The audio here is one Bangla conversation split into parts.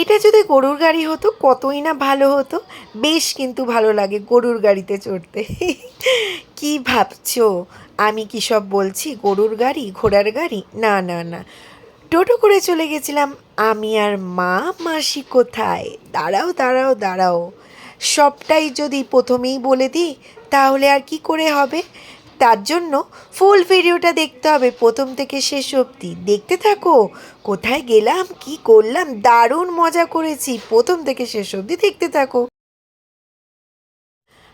এটা যদি গরুর গাড়ি হতো, কতই না ভালো হতো। বেশ কিন্তু ভালো লাগে গরুর গাড়িতে চড়তে। কি ভাবছ? আমি কি সব বলছি? গরুর গাড়ি, ঘোড়ার গাড়ি? না না না। টোটো করে চলে গেছিলাম। আমি আর মা, মাসি কোথায়? দাঁড়াও দাঁড়াও দাঁড়াও। সবটাই যদি প্রথমেই বলে দিই, তাহলে আর কি করে হবে? তার জন্য ফুল ভিডিওটা দেখতে হবে প্রথম থেকে শেষ অবধি। দেখতে থাকো, কোথায় গেলাম, কি করলাম, দারুণ মজা করেছি, প্রথম থেকে শেষ অবধি দেখতে থাকো।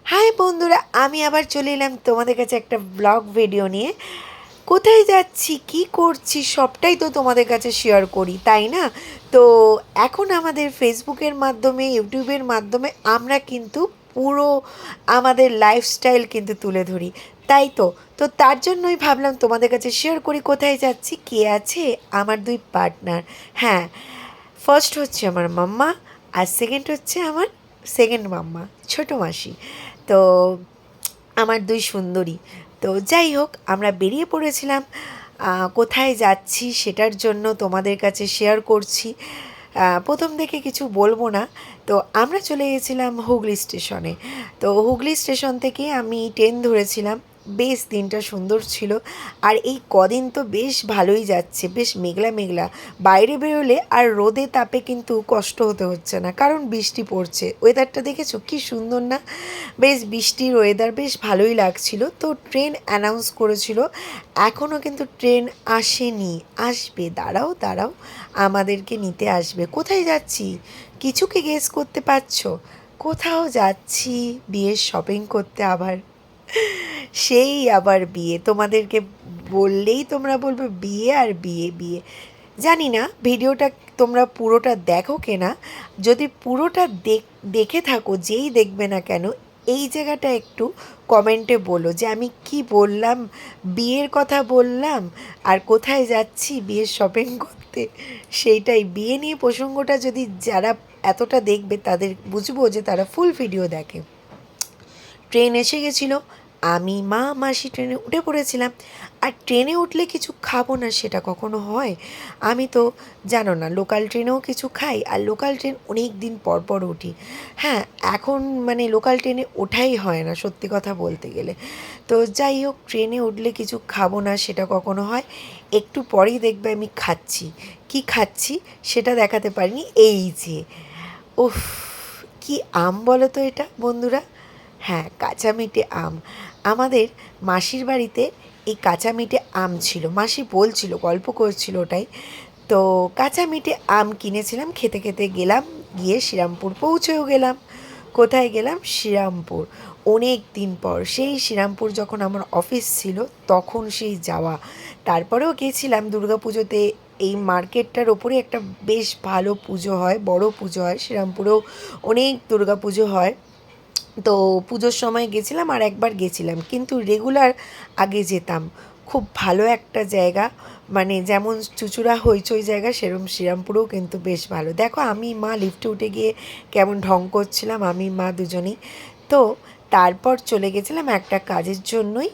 হাই বন্ধুরা, আমি আবার চলে এলাম তোমাদের কাছে একটা ব্লগ ভিডিও নিয়ে। কোথায় যাচ্ছি, কি করছি, সবটাই তো তোমাদের কাছে শেয়ার করি, তাই না? তো এখন আমাদের ফেসবুকের মাধ্যমে ইউটিউবের মাধ্যমে আমরা কিন্তু পুরো আমাদের লাইফস্টাইল কিন্তু তুলে ধরি। তাই তো? তো তার জন্যই ভাবলাম তোমাদের কাছে শেয়ার করি কোথায় যাচ্ছি, কে আছে? আমার দুই পার্টনার হ্যাঁ ফার্স্ট হচ্ছে আমার মাম্মা আর সেকেন্ড হচ্ছে আমার সেকেন্ড মাম্মা, ছোটো মাসি। তো আমার দুই সুন্দরী। তো যাই হোক, আমরা বেরিয়ে পড়েছিলাম। কোথায় যাচ্ছি সেটার জন্য তোমাদের কাছে শেয়ার করছি। প্রথম থেকে কিছু বলব না। তো আমরা চলে গেছিলাম হুগলি স্টেশনে। তো হুগলি স্টেশন থেকে আমি ট্রেন ধরেছিলাম। বেশ দিনটা সুন্দর ছিল। আর এই কদিন তো বেশ ভালোই যাচ্ছে, বেশ মেঘলা মেঘলা। বাইরে বেরোলে আর রোদে তাপে কিন্তু কষ্ট হতে হচ্ছে না, কারণ বৃষ্টি পড়ছে। ওয়েদারটা দেখেছ? কি সুন্দর না? বেশ বৃষ্টির ওয়েদার বেশ ভালোই লাগছিল। তো ট্রেন অ্যানাউন্স করেছিল এখনও কিন্তু ট্রেন আসেনি। আসবে, দাঁড়াও দাঁড়াও, আমাদেরকে নিতে আসবে। কোথায় যাচ্ছি? কিছুকে গেস করতে পারছ? কোথাও যাচ্ছি, বিয়ের শপিং করতে আবার। সেই আবার বিয়ে। তোমাদেরকে বললেই তোমরা বলবে বিয়ে আর বিয়ে বিয়ে। জানি না, ভিডিওটা তোমরা পুরোটা দেখো কিনা। যদি পুরোটা দেখ- থাকো, যেই দেখবে না কেন, এই জায়গাটা একটু কমেন্টে বলো যে আমি কি বললাম, বিয়ের কথা বললাম, আর কোথায় যাচ্ছি বিয়ের শপিং করতে। সেইটাই, বিয়ে নিয়ে প্রসঙ্গটা যদি যারা এতটা দেখবে, তাদের বুঝব যে তারা ফুল ভিডিও দেখে। ট্রেন এসে গেছিল আমি মা মাসি ট্রেনে উঠে পড়েছিলাম, আর ট্রেনে উঠলে কিছু খাব না সেটা কখনো হয়? আমি তো জানো না, লোকাল ট্রেনেও কিছু খাই, আর লোকাল ট্রেন অনেক দিন পর পর উঠি। হ্যাঁ এখন মানে লোকাল ট্রেনে ওঠাই হয় না সত্যি কথা বলতে গেলে। তো যাই হোক, ট্রেনে উঠলে কিছু খাব না সেটা কখনো হয়? একটু পরেই দেখবে আমি খাচ্ছি। কি খাচ্ছি সেটা দেখাতে পারিনি, এই যে। উফ, কি আম বলো তো এটা, বন্ধুরা? হ্যাঁ কাঁচা মিঠে আম। আমাদের মাসির বাড়িতে এই কাঁচা মিঠে আম ছিল। মাসি বলছিল, গল্প করছিল ওটাই। তো কাঁচা মিঠে আম কিনেছিলাম, খেতে খেতে গেলাম, গিয়ে শ্রীরামপুর পৌঁছেও গেলাম। কোথায় গেলাম? শ্রীরামপুর। অনেক দিন পর, সেই শ্রীরামপুর যখন আমার অফিস ছিল, তখন সেই যাওয়া। তারপরেও গেছিলাম দুর্গাপুজোতে। এই মার্কেটটার ওপরে একটা বেশ ভালো পুজো হয়, বড় পুজো হয়। শ্রীরামপুরেও অনেক পুজো হয়। তো পুজোর সময় গেছিলাম আর একবার গেছিলাম, কিন্তু রেগুলার আগে যেতাম। খুব ভালো একটা জায়গা মানে যেমন চুচুড়া, হইচই জায়গা, সেরম শ্রীরামপুরেও কিন্তু বেশ ভালো। দেখো, আমি মা লিফটে উঠে গিয়ে কেমন ঢং করছিলাম, আমি, মা দুজনেই। তো তারপর চলে গেছিলাম একটা কাজের জন্যই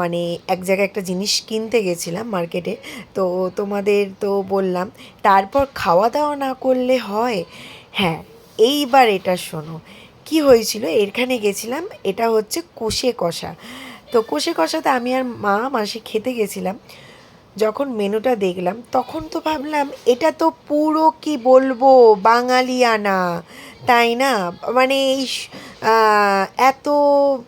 মানে এক জায়গায় একটা জিনিস কিনতে গেছিলাম মার্কেটে। তো তোমাদের তো বললাম, তারপর খাওয়া দাওয়া না করলে হয়? হ্যাঁ এইবার এটা শোনো। কি হয়েছিল? এখানে গেছিলাম, এটা হচ্ছে কোষে কষা। তো কষে কষাতে আমি আর মা মাসি খেতে গেছিলাম। যখন মেনুটা দেখলাম, তখন তো ভাবলাম, এটা তো পুরো কি বলব, বাঙালিয়ানা, তাই না? মানে এই এত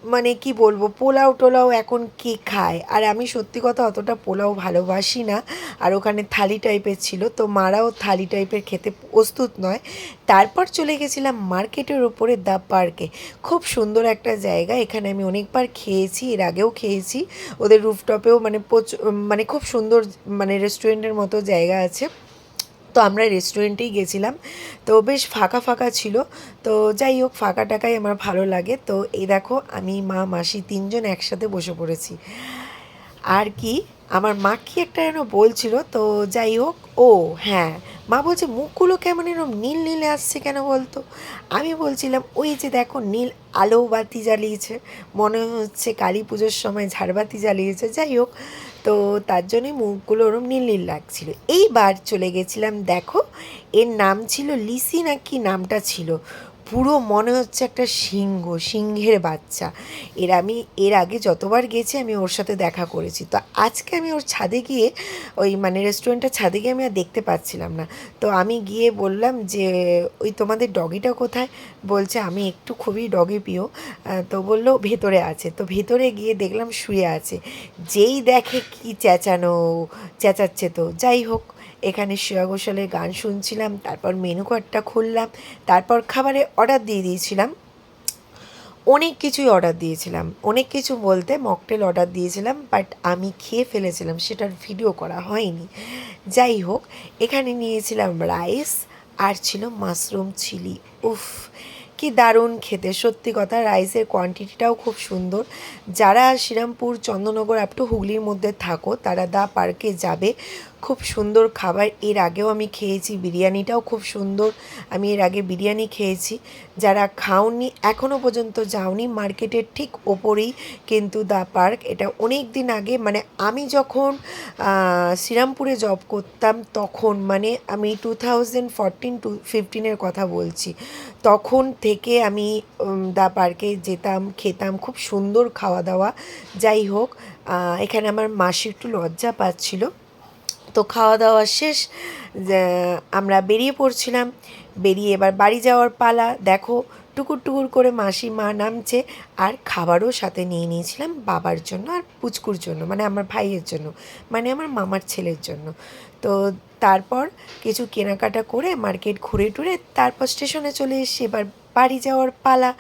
মানে কি বলব, পোলাও টোলাও এখন কে খায়? আর আমি সত্যি কথা অতটা পোলাও ভালোবাসি না। আর ওখানে থালি টাইপের ছিল, তো মারাও থালি টাইপের খেতে প্রস্তুত নয়। তারপর চলে গেছিলাম মার্কেটের ওপরে দ্য পার্কে। খুব সুন্দর একটা জায়গা, এখানে আমি অনেকবার খেয়েছি, এর আগেও খেয়েছি। ওদের রুফটপেও মানে মানে খুব সুন্দর মানে রেস্টুরেন্টের মতো জায়গা আছে। তো আমরা রেস্টুরেন্টেই গেছিলাম। তো বেশ ফাঁকা ফাঁকা ছিল। তো যাই হোক, ফাঁকা টাকাই আমার ভালো লাগে। তো এই দেখো, আমি, মা, মাসি তিনজন একসাথে বসে পড়েছি। আর কি, আমার মা কি একটা যেন বলছিল, তো যাই হোক, ও হ্যাঁ মা বলছে, মুখগুলো কেমন এরকম নীল নীলে আসছে কেন বলতো? আমি বলছিলাম, ওই যে দেখো, নীল আলো বাতি জ্বালিয়েছে। মনে হচ্ছে কালী পুজোর সময় ঝাড়বাতি জ্বালিয়েছে। যাই হোক তো তার জন্যই মুখগুলো ওরম নীল নীল লাগছিল। এইবার চলে গেছিলাম দেখো এর নাম ছিল লিসি না কি নামটা ছিল? পুরো মনে হচ্ছে একটা সিংহ, সিংহের বাচ্চা। এর আমি, এর আগে যতবার গেছি আমি ওর সাথে দেখা করেছি। তো আজকে আমি ওর ছাদে গিয়ে, ওই মানে রেস্টুরেন্টটা ছাদে গিয়ে আমি আর দেখতে পাচ্ছিলাম না। তো আমি গিয়ে বললাম যে, ওই তোমাদের ডগিটা কোথায়? বলছে, আমি একটু খুবই ডগি প্রিয়। তো বলল, ভেতরে আছে। তো ভেতরে গিয়ে দেখলাম শুয়ে আছে। যেই দেখে কি চেঁচানো, চেঁচাচ্ছে তো। যাই হোক এখানে শ্রেয়া ঘোষালের গান শুনছিলাম, তারপর মেনু কার্ডটা খুললাম, তারপর খাবারে অর্ডার দিয়ে দিয়েছিলাম। অনেক কিছুই অর্ডার দিয়েছিলাম, অনেক কিছু বলতে মকটেল অর্ডার দিয়েছিলাম বাট আমি খেয়ে ফেলেছিলাম, সেটার ভিডিও করা হয়নি। যাই হোক, এখানে নিয়েছিলাম রাইস আর ছিল মাশরুম চিলি উফ কি দারুণ খেতে। সত্যি কথা, রাইসের কোয়ান্টিটিটাও খুব সুন্দর। যারা শ্রীরামপুর চন্দ্রনগর আপ টু হুগলির মধ্যে থাকো, তারা দা পার্কে যাবে। খুব সুন্দর খাবার। এর আগেও আমি খেয়েছি বিরিয়ানিটাও খুব সুন্দর। আমি এর আগে বিরিয়ানি খেয়েছি। যারা খাওনি এখনও পর্যন্ত যাওনি মার্কেটের ঠিক ওপরেই কিন্তু দা পার্ক এটা অনেক দিন আগে মানে আমি যখন শ্রীরামপুরে জব করতাম, তখন মানে আমি টু থাউজেন্ড ফরটিন টু ফিফটিনের কথা বলছি, তখন থেকে আমি দা পার্কে যেতাম, খেতাম, খুব সুন্দর খাওয়া দাওয়া যাই হোক এখানে আমার মাসি একটু লজ্জা পাচ্ছিল। তো খাওয়া দাওয়া শেষ আমরা বেরিয়ে পড়ছিলাম। বেরিয়ে এবার বাড়ি যাওয়ার পালা। দেখো, টুকুর টুকুর করে মাসি, মা নামছে। আর খাবারও সাথে নিয়ে নিয়েছিলাম বাবার জন্য আর পুচকুর জন্য মানে আমার ভাইয়ের জন্য মানে আমার মামার ছেলের জন্য। তো তারপর কিছু কেনাকাটা করে মার্কেট ঘুরে টুরে তারপর স্টেশনে চলে এসেছি। এবার বাড়ি যাওয়ার পালা।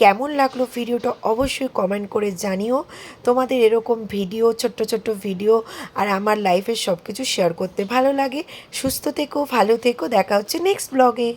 কেমন লাগল ভিডিওটা অবশ্যই কমেন্ট করে জানিও। তোমাদের এরকম ভিডিও ছোট্ট ছোট্ট ভিডিও আর আমার লাইফের সব কিছু শেয়ার করতে ভালো লাগে। সুস্থ থেকো, ভালো থেকো। দেখা হচ্ছে নেক্সট ব্লগে